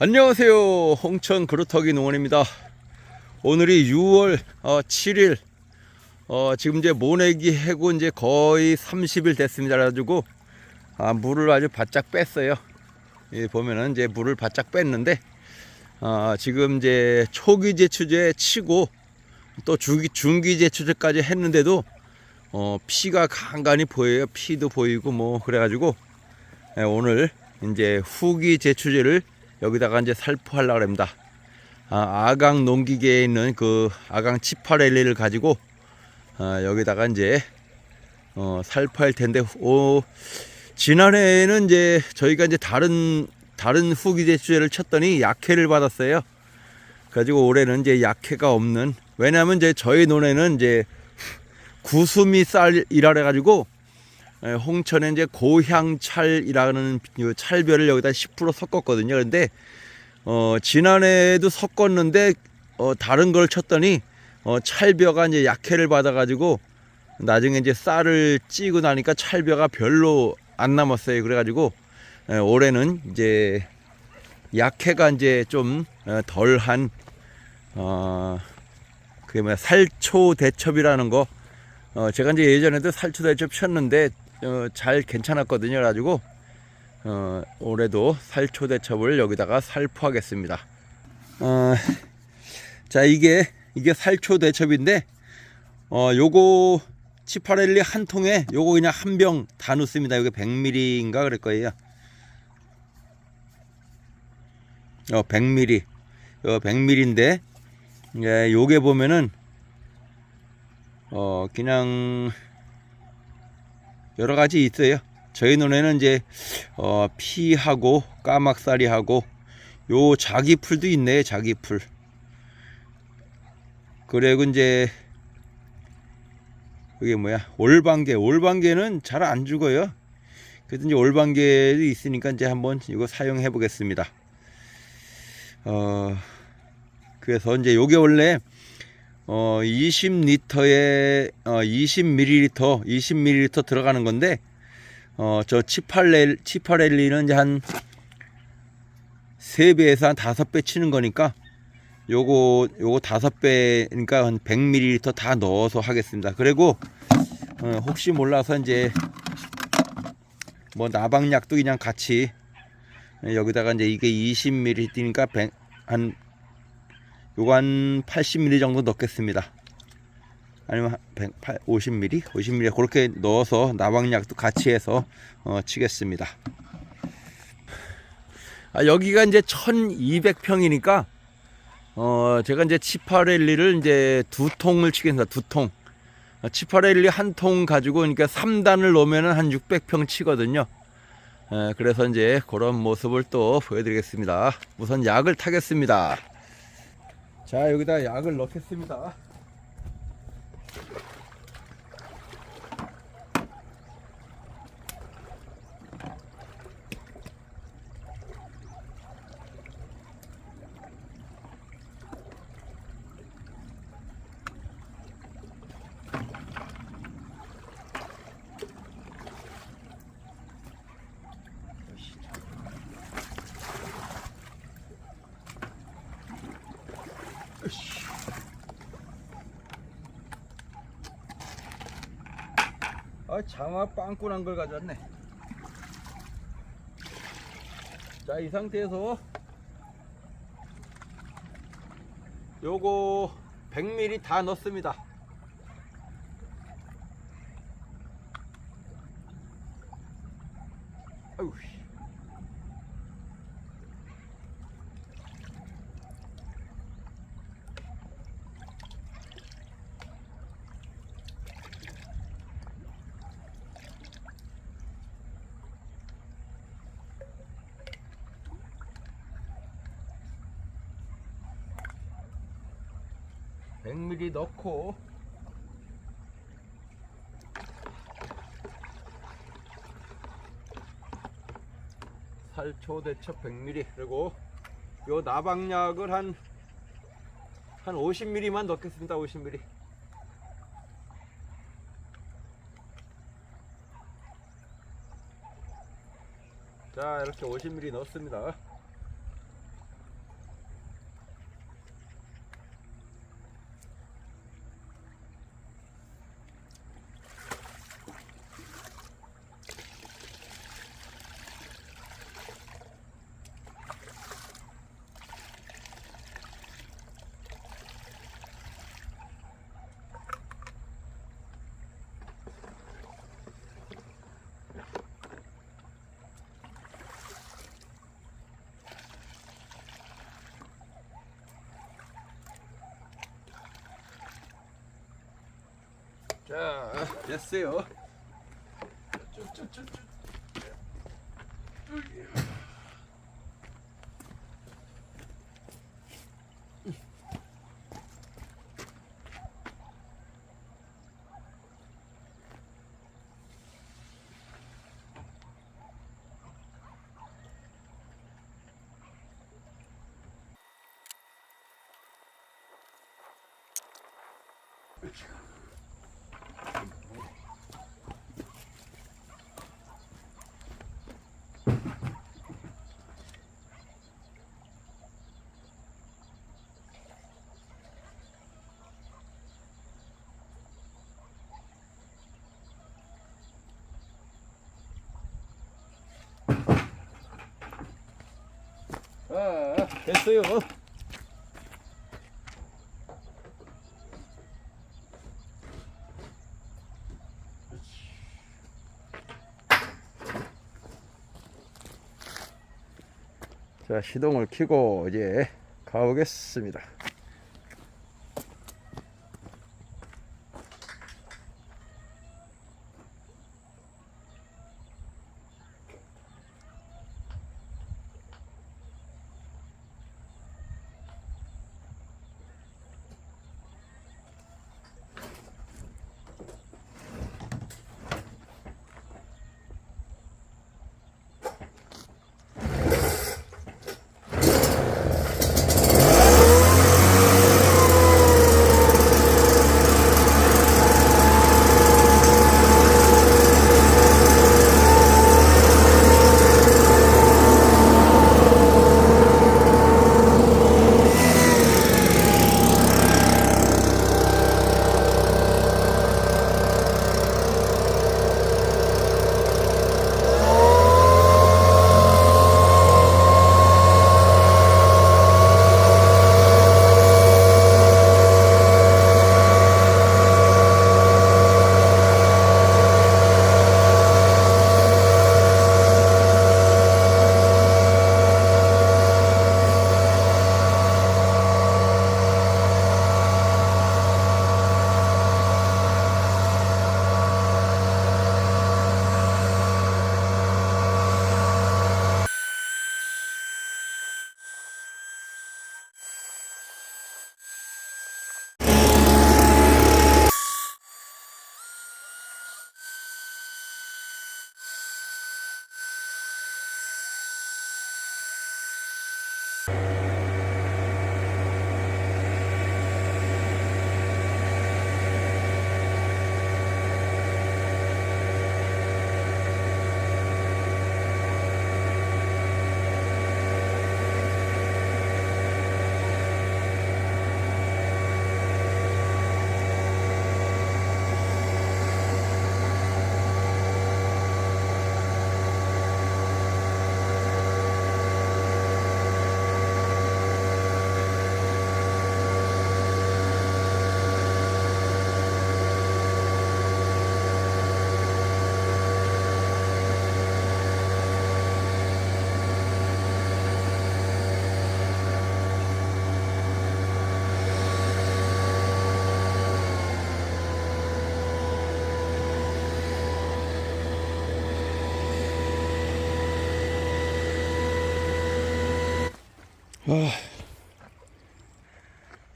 안녕하세요. 홍천 그루터기 농원입니다. 오늘이 6월 7일. 어, 지금 이제 모내기 해고 이제 거의 30일 됐습니다. 그래가지고 아, 물을 아주 바짝 뺐어요. 예, 보면은 이제 물을 바짝 뺐는데 아, 지금 이제 초기 제초제 치고 또 주기, 중기 제초제까지 했는데도 어, 피가 간간히 보여요. 피도 보이고 뭐 그래가지고 예, 오늘 이제 후기 제초제를 여기다가 이제 살포하려고 합니다. 아, 아강 농기계에 있는 그 아강 치파렐리를 가지고 아, 여기다가 이제 어, 살포할 텐데 오, 지난해에는 이제 저희가 이제 다른 다른 후기 제초제를 쳤더니 약해를 받았어요. 가지고 올해는 이제 약해가 없는 왜냐하면 이제 저희 논에는 이제 구수미 쌀이라 그래가지고 에, 홍천에 이제 고향찰이라는 이 찰별을 여기다 10% 섞었거든요. 근데 어, 지난해에도 섞었는데 어, 다른 걸 쳤더니 어, 찰벼가 이제 약해를 받아가지고 나중에 이제 쌀을 찌고 나니까 찰벼가 별로 안 남았어요. 그래가지고 에, 올해는 이제 약해가 이제 좀 어, 덜한 어, 그게 뭐야 살초 대첩이라는 거 어, 제가 이제 예전에도 살초 대첩 쳤는데 어, 잘 괜찮았거든요. 그래가지고 어, 올해도 살초 대첩을 여기다가 살포하겠습니다. 어, 자 이게 이게 살초 대첩인데 어, 요거 치파렐리 한 통에 요거 그냥 한 병 다 넣습니다. 이게 100ml인가 그럴 거예요. 어, 100ml. 어, 100ml인데 예, 요게 보면은 어, 그냥 여러 가지 있어요. 저희 눈에는 이제 어, 피하고 까막살이하고 요 자기풀도 있네 자기풀. 그리고 이제 이게 뭐야 올방개 올방개는 잘 안 죽어요. 그래도 이제 올방개도 있으니까 이제 한번 이거 사용해 보겠습니다. 어 그래서 이제 요게 원래 어 20리터에 어 20ml 20ml 들어가는 건데 어 저 치팔렐 치파렐리는 이제 한 3배에서 한 5배 치는 거니까 요거 요거 5배 그러니까 한 100ml 다 넣어서 하겠습니다. 그리고 어, 혹시 몰라서 이제 뭐 나방약도 그냥 같이 여기다가 이제 이게 20ml니까 100, 한 요거 한 80ml 정도 넣겠습니다. 아니면 100, 50ml, 50ml 그렇게 넣어서 나방약도 같이 해서 어, 치겠습니다. 아, 여기가 이제 1200평이니까 어, 제가 이제 치파렐리를 이제 두 통을 치겠습니다. 두 통. 어, 치파렐리 한 통 가지고 그러니까 3단을 놓으면은 한 600평 치거든요. 에, 그래서 이제 그런 모습을 또 보여드리겠습니다. 우선 약을 타겠습니다. 자, 여기다 약을 넣겠습니다. 아, 장화 빵꾸난 걸 가져왔네. 자, 이 상태에서 요거 100ml 다 넣습니다. 아유. L 넣고 살초 대첩 100ml 그리고 요 나방약을 한 한 50ml만 넣겠습니다. 50ml. 자 이렇게 50ml 넣습니다. 자, 됐어요. 아, 됐어요. 자, 시동을 켜고 이제 가보겠습니다.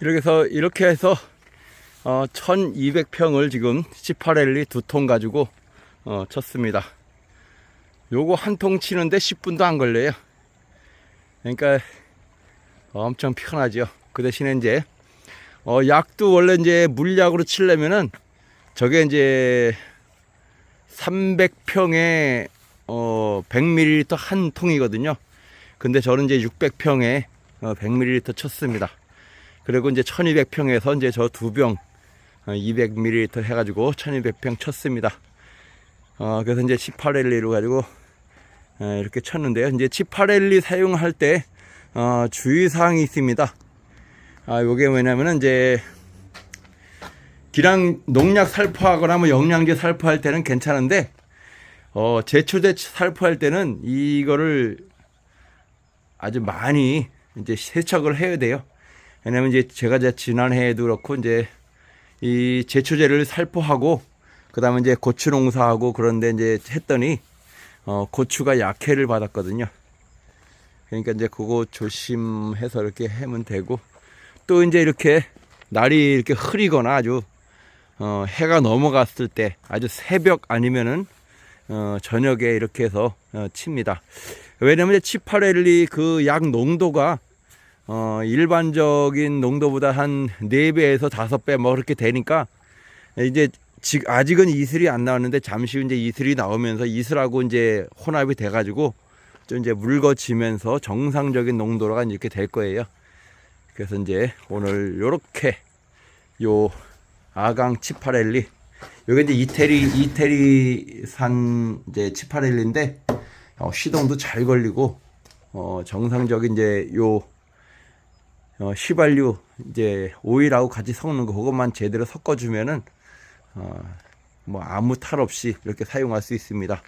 이렇게 해서 이렇게 해서 어, 1200평을 지금 18L 두통 가지고 어, 쳤습니다. 요거 한 통 치는데 10분도 안 걸려요. 그러니까 엄청 편하죠. 그 대신에 이제 어, 약도 원래 이제 물약으로 치려면은 저게 이제 300평에 어, 100ml 한 통이거든요. 근데 저는 이제 600평에 어, 100ml 쳤습니다. 그리고 이제 1200평에서 이제 저 두 병 200ml 해가지고 1200평 쳤습니다. 어, 그래서 이제 18L로 가지고 어, 이렇게 쳤는데요. 이제 18L 사용할 때 어, 주의사항이 있습니다. 아, 요게 뭐냐면은 이제 기량 농약 살포하거나 뭐 영양제 살포할 때는 괜찮은데 어, 제초제 살포할 때는 이거를 아주 많이 이제 세척을 해야 돼요. 왜냐면 이제 제가 지난해에도 그렇고 이제 이 제초제를 살포하고 그다음에 이제 고추 농사하고 그런데 이제 했더니 어, 고추가 약해를 받았거든요. 그러니까 이제 그거 조심해서 이렇게 하면 되고 또 이제 이렇게 날이 이렇게 흐리거나 아주 어, 해가 넘어갔을 때 아주 새벽 아니면은 어, 저녁에 이렇게 해서 어, 칩니다. 왜냐면 치파렐리 그 약 농도가 어, 일반적인 농도보다 한 4배에서 5배 뭐 그렇게 되니까 이제 지, 아직은 이슬이 안 나왔는데 잠시 후 이제 이슬이 나오면서 이슬하고 이제 혼합이 돼 가지고 좀 이제 묽어지면서 정상적인 농도가 이렇게 될 거예요. 그래서 이제 오늘 요렇게 요 아강 치파렐리 여기 이제 이태리 이태리산 이제 치파렐리인데 어, 시동도 잘 걸리고 어, 정상적인 이제 요 어, 휘발유 이제 오일하고 같이 섞는 거 그것만 제대로 섞어주면은 어, 뭐 아무 탈 없이 이렇게 사용할 수 있습니다.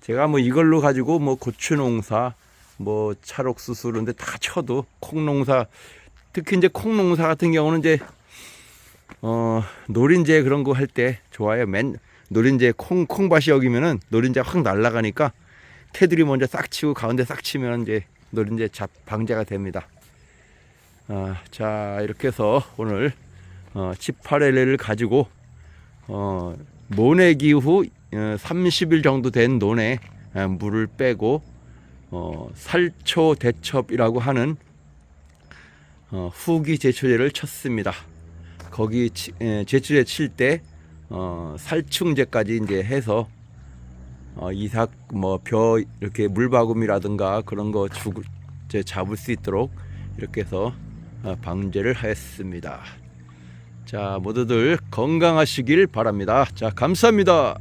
제가 뭐 이걸로 가지고 뭐 고추 농사 뭐 찰옥수수 그런데 다 쳐도 콩 농사 특히 이제 콩 농사 같은 경우는 이제 어 노린재 그런 거 할 때 좋아요. 맨 노린재 콩 콩밭이 여기면은 노린재 확 날아가니까 테두리 먼저 싹 치고 가운데 싹 치면 이제 노린재 잡 방제가 됩니다. 아, 자 이렇게 해서 오늘 어, 치파렐레를 가지고 어, 모내기 후 어, 30일 정도 된 논에 에, 물을 빼고 어, 살초 대첩이라고 하는 어, 후기 제초제를 쳤습니다. 거기 제초제 칠때 어, 살충제까지 이제 해서 어, 이삭 뭐 벼 이렇게 물바금이라든가 그런 거 죽, 이제 잡을 수 있도록 이렇게 해서 어, 방제를 하였습니다. 자 모두들 건강하시길 바랍니다. 자 감사합니다.